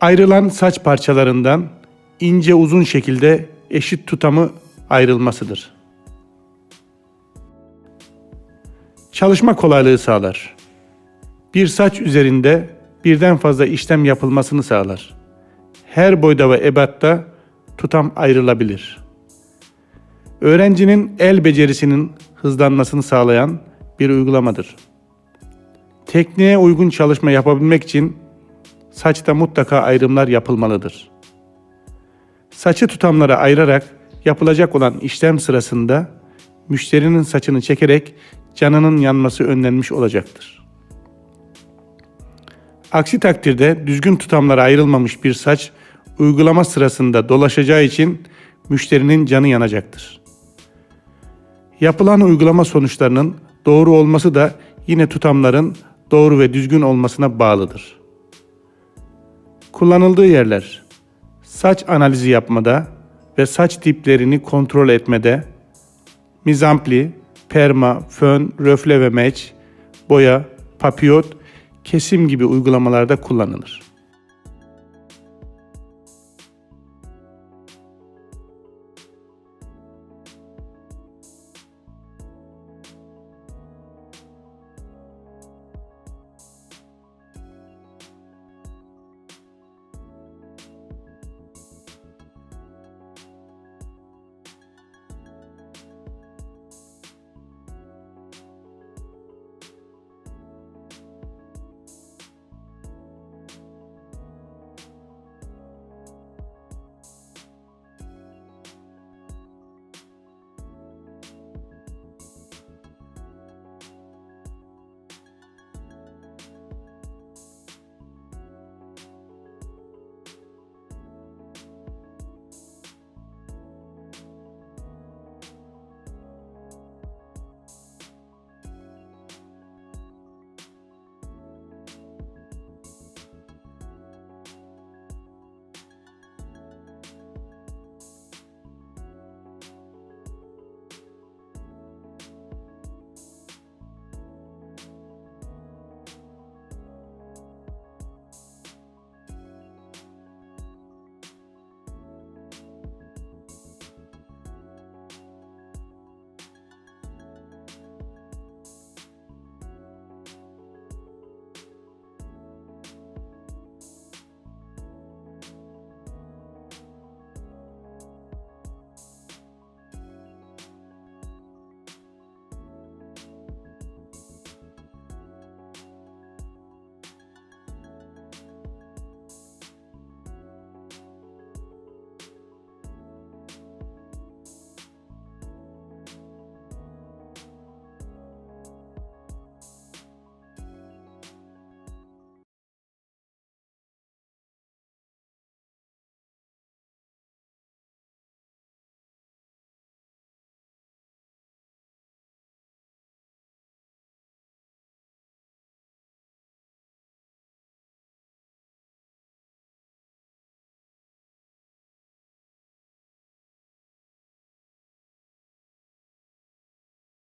Ayrılan saç parçalarından ince uzun şekilde eşit tutamı ayrılmasıdır. Çalışma kolaylığı sağlar. Bir saç üzerinde birden fazla işlem yapılmasını sağlar. Her boyda ve ebatta tutam ayrılabilir. Öğrencinin el becerisinin hızlanmasını sağlayan bir uygulamadır. Tekniğe uygun çalışma yapabilmek için saçta mutlaka ayrımlar yapılmalıdır. Saçı tutamlara ayırarak yapılacak olan işlem sırasında müşterinin saçını çekerek canının yanması önlenmiş olacaktır. Aksi takdirde düzgün tutamlara ayrılmamış bir saç uygulama sırasında dolaşacağı için müşterinin canı yanacaktır. Yapılan uygulama sonuçlarının doğru olması da yine tutamların doğru ve düzgün olmasına bağlıdır. Kullanıldığı yerler saç analizi yapmada ve saç tiplerini kontrol etmede, mizampli, perma, fön, röfle ve meç, boya, papiyot, kesim gibi uygulamalarda kullanılır.